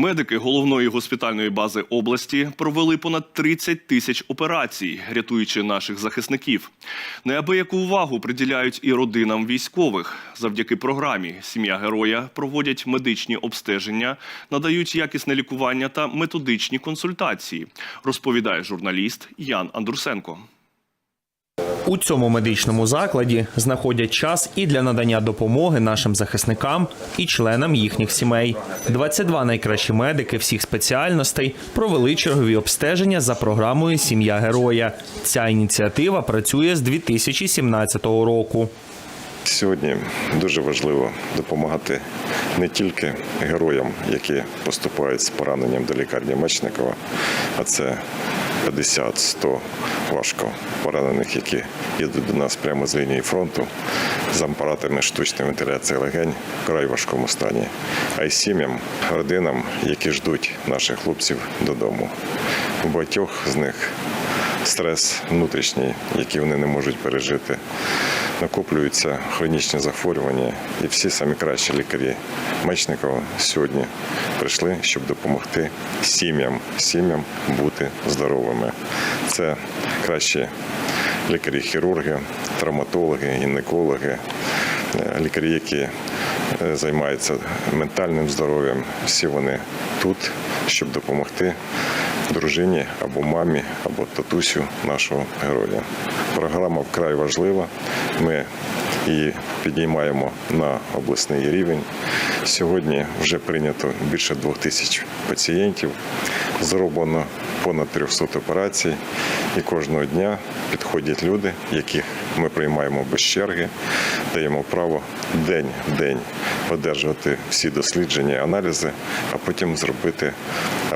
Медики головної госпітальної бази області провели понад 30 тисяч операцій, рятуючи наших захисників. Неабияку увагу приділяють і родинам військових. Завдяки програмі Сім'я героя проводять медичні обстеження, надають якісне лікування та методичні консультації, розповідає журналіст Ян Андрусенко. У цьому медичному закладі знаходять час і для надання допомоги нашим захисникам і членам їхніх сімей. 22 найкращі медики всіх спеціальностей провели чергові обстеження за програмою Сім'я героя. Ця ініціатива працює з 2017 року. Сьогодні дуже важливо допомагати не тільки героям, які поступають з пораненням до лікарні Мечникова, а це 50-100 важко поранених, які їдуть до нас прямо з лінії фронту з апаратами штучної вентиляції легень в край важкому стані, а й сім'ям, родинам, які ждуть наших хлопців додому. У багатьох з них стрес внутрішній, який вони не можуть пережити. Накоплюються хронічні захворювання, і всі самі кращі лікарі Мечникова сьогодні прийшли, щоб допомогти сім'ям, сім'ям бути здоровими. Це кращі лікарі-хірурги, травматологи, гінекологи, е, лікарі, які е, займаються ментальним здоров'ям. Всі вони тут, щоб допомогти дружині або мамі, або татусю нашого героя. Програма вкрай важлива. Ми її підіймаємо на обласний рівень. Сьогодні вже прийнято більше двох тисяч пацієнтів. Зроблено понад 300 операцій, і кожного дня підходять люди, яких ми приймаємо без черги, даємо право день в день одержувати всі дослідження, аналізи, а потім зробити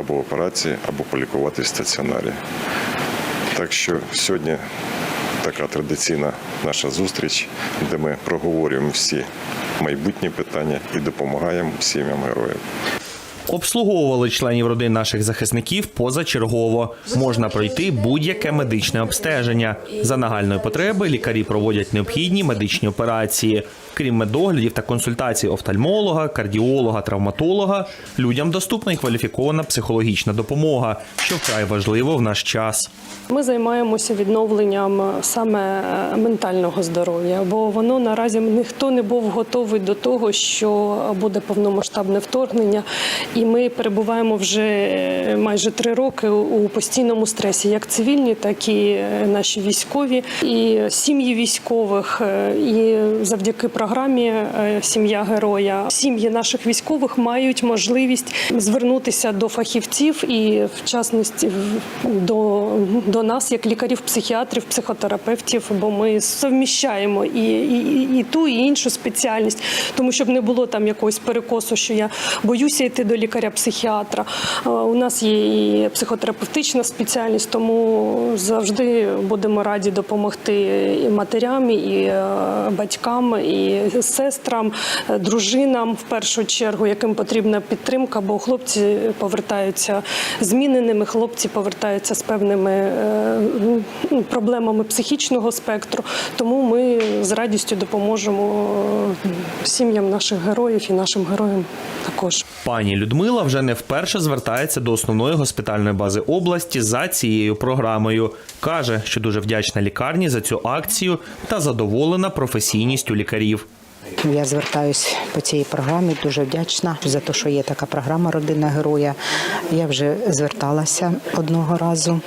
або операції, або полікувати в стаціонарі. Так що сьогодні така традиційна наша зустріч, де ми проговорюємо всі майбутні питання і допомагаємо сім'ям героїв. Обслуговували членів родин наших захисників позачергово. Можна пройти будь-яке медичне обстеження. За нагальної потреби лікарі проводять необхідні медичні операції. Крім медоглядів та консультацій офтальмолога, кардіолога, травматолога, людям доступна і кваліфікована психологічна допомога, що вкрай важливо в наш час. Ми займаємося відновленням саме е, ментального здоров'я, бо воно наразі ніхто не був готовий до того, що буде повномасштабне вторгнення, і ми перебуваємо вже е, майже три роки у постійному стресі, як цивільні, так і е, наші військові, і сім'ї військових. е, І завдяки програмі Сім'я героя сім'ї наших військових мають можливість звернутися до фахівців і в частності до, до нас, як лікарів-психіатрів, психотерапевтів, бо ми совміщаємо і, і- і ту, і іншу спеціальність, тому щоб не було там якогось перекосу, що я боюся йти до лікаря-психіатра. Е, У нас є і психотерапевтична спеціальність, тому завжди будемо раді допомогти і матерям, і е, батькам, і сестрам, е, дружинам в першу чергу, яким потрібна підтримка, бо хлопці повертаються зміненими, хлопці повертаються з певними ну, проблемами психічного спектру. Тому ми з радістю допоможемо сім'ям наших героїв і нашим героям також. Пані Людмила вже не вперше звертається до основної госпітальної бази області за цією програмою. Каже, що дуже вдячна лікарні за цю акцію та задоволена професійністю лікарів. Я звертаюсь по цій програмі. Дуже вдячна за те, що є така програма Родина героя. Я вже зверталася одного разу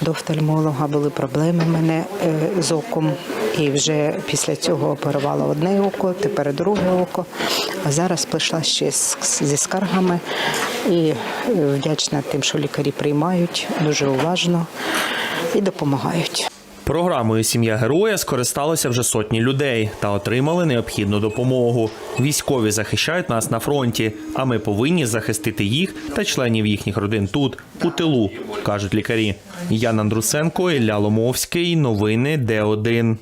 до офтальмолога. Були проблеми в мене е, з оком. І вже після цього оперувала одне око, тепер друге око. А зараз прийшла ще зі скаргами і вдячна тим, що лікарі приймають дуже уважно і допомагають. Програмою Сім'я героя скористалося вже сотні людей та отримали необхідну допомогу. Військові захищають нас на фронті, а ми повинні захистити їх та членів їхніх родин тут, у тилу, кажуть лікарі. Ян Андрусенко, Ілля Ломовський. Новини Д1.